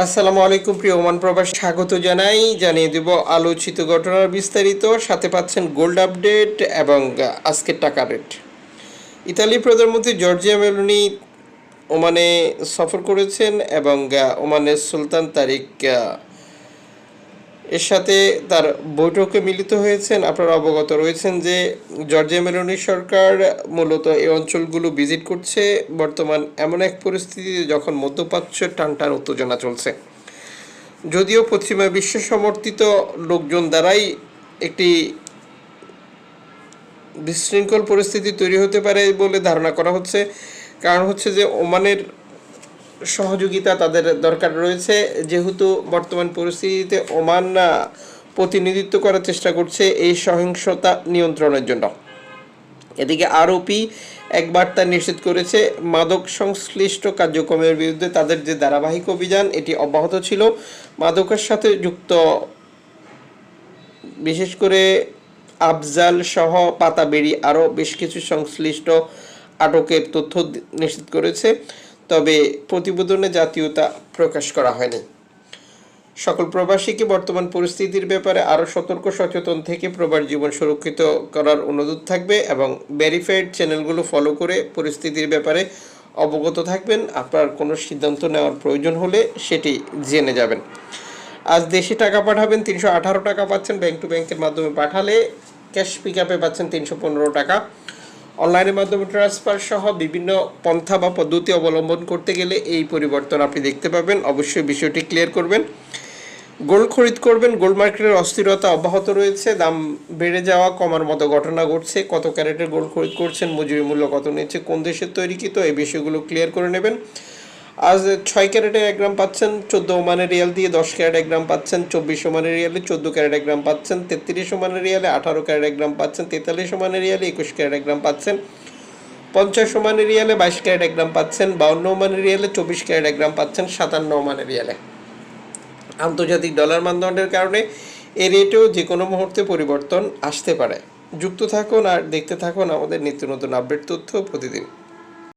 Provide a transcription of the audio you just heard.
আসসালামু আলাইকুম, প্রিয় ওমান প্রবাস। স্বাগত জানাই, জানিয়ে দেব আলোচিত ঘটনার বিস্তারিত। সাথে পাচ্ছেন গোল্ড আপডেট এবং আজকের টাকা রেট। ইতালি প্রধানমন্ত্রী জর্জিয়া মেলুনি ওমানে সফর করেছেন এবং ওমানের সুলতান তারিক এর সাথে তার বৈঠকে মিলিত হয়েছেন, আপনারা অবগত রয়েছেন যে জর্জিয়া মেলোনি সরকার মূলত এই অঞ্চলগুলো ভিজিট করছে। বর্তমান এমন এক পরিস্থিতিতে যখন মধ্যপ্রাচ্যের টান টান উত্তেজনা চলছে। যদিও পশ্চিমা বিশ্ব সমর্থিত লোকজন দ্বারাই একটি বিশৃঙ্খল পরিস্থিতি তৈরি হতে পারে বলে ধারণা করা হচ্ছে। কারণ হচ্ছে যে ওমানের সহযোগিতা তাদের দরকার রয়েছে। যেহেতু বর্তমান পরিস্থিতিতে ওমান প্রতিনিধিত্ব করার চেষ্টা করছে এই সহিংসতা নিয়ন্ত্রণের জন্য। এদিকে আরোপি এক বার্তা নিশ্চিত করেছে, মাদক সংশ্লিষ্ট কার্যক্রমের বিরুদ্ধে তাদের যে ধারাবাহিক অভিযান, এটি অব্যাহত ছিল। মাদকের সাথে যুক্ত বিশেষ করে আফজাল সহ পাতাবেড়ি আরও বেশ কিছু সংশ্লিষ্ট আটকের তথ্য নিশ্চিত করেছে। তবে প্রতিবেদনে জাতীয়তা প্রকাশ করা হয়নি। সকল প্রবাসীকে বর্তমান পরিস্থিতির ব্যাপারে আরও সতর্ক, সচেতন থেকে প্রবাস জীবন সুরক্ষিত করার অনুরোধ থাকবে এবং ভেরিফাইড চ্যানেলগুলো ফলো করে পরিস্থিতির ব্যাপারে অবগত থাকবেন। আপনার কোনো সিদ্ধান্ত নেওয়ার প্রয়োজন হলে সেটি জেনে যাবেন। আজ দেশে টাকা পাঠাবেন, তিনশো আঠারো টাকা পাচ্ছেন। ব্যাংক টু ব্যাংকের মাধ্যমে পাঠালে ক্যাশ পিক আপে পাচ্ছেন তিনশো পনেরো টাকা। অনলাইনের মাধ্যমে ট্রান্সফার সহ বিভিন্ন পন্থা বা পদ্ধতি অবলম্বন করতে গেলে এই পরিবর্তন আপনি দেখতে পাবেন। অবশ্যই বিষয়টি ক্লিয়ার করবেন। গোল্ড খরিদ করবেন গোল্ড মার্কেটের অস্থিরতা অব্যাহত রয়েছে, দাম বেড়ে যাওয়া, কমার মতো ঘটনা ঘটছে। কত ক্যারেটের গোল্ড খরিদ করছেন, মজুরি মূল্য কত নিচ্ছে, কোন দেশের তৈরি তৈরিকৃত এই বিষয়গুলো ক্লিয়ার করে নেবেন। আজ ছয় ক্যারেটের এক গ্রাম পাচ্ছেন, চোদ্দ ওমানের রিয়াল দিয়ে দশ ক্যারেট এক গ্রাম পাচ্ছেন, চব্বিশ ওমানের রিয়ালে চোদ্দ ক্যারেট এক গ্রাম পাচ্ছেন, তেত্রিশ ওমানের রিয়ালে আঠারো ক্যারেট এক গ্রাম পাচ্ছেন, তেতাল্লিশ ওমানের রিয়ালে একুশ ক্যারেট এক গ্রাম পাচ্ছেন, পঞ্চাশ ওমানের রিয়ালে বাইশ ক্যারেট এক গ্রাম পাচ্ছেন, বাউন্ন ওমানের রিয়ালে চব্বিশ ক্যারেট এক গ্রাম পাচ্ছেন, সাতান্ন ওমানের রিয়ালে। আন্তর্জাতিক ডলার মানদণ্ডের কারণে এ রেটেও যে কোনো মুহূর্তে পরিবর্তন আসতে পারে। যুক্ত থাকুন আর দেখতে থাকুন আমাদের নিত্য নতুন আপডেট তথ্য প্রতিদিন।